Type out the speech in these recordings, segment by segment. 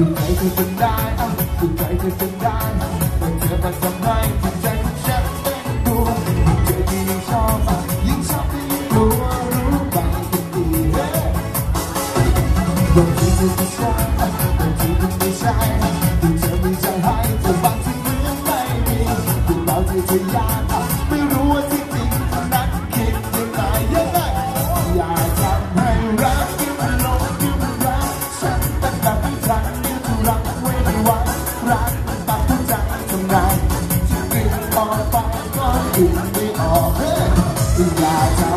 ถูกใจเธอจนได้อะถูกใจเธอจนได้เมื่อเธอมาทำให้จิตใจของฉันเป็นตัวเจอที่ยิ่งชอบอะยิ่งชอบก็ยิ่งกลัวรู้บ้างก็ดีเฮ้บางทีเธอจะใช่อะบางทีก็ไม่ใช่ที่เธอมีใจให้แต่บางทีเหมือนไม่มีที่เราเธอยากอะไม่รู้ว่า อย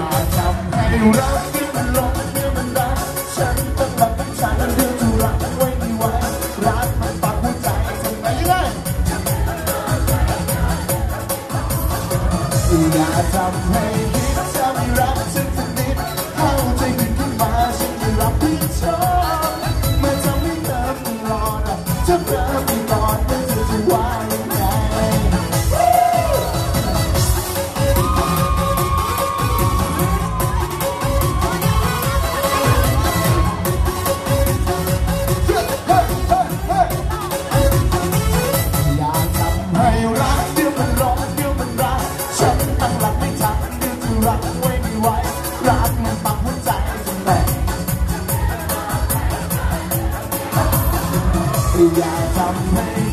อย่าทำให้รักที่มันหลงที่มันรักฉันต้องรักเป็นฉันและเธอจะรักไว้ไม่ไหวรักมันปักหัวใจทำไงยังไงอย่าทำให้ Hallelujah, amen.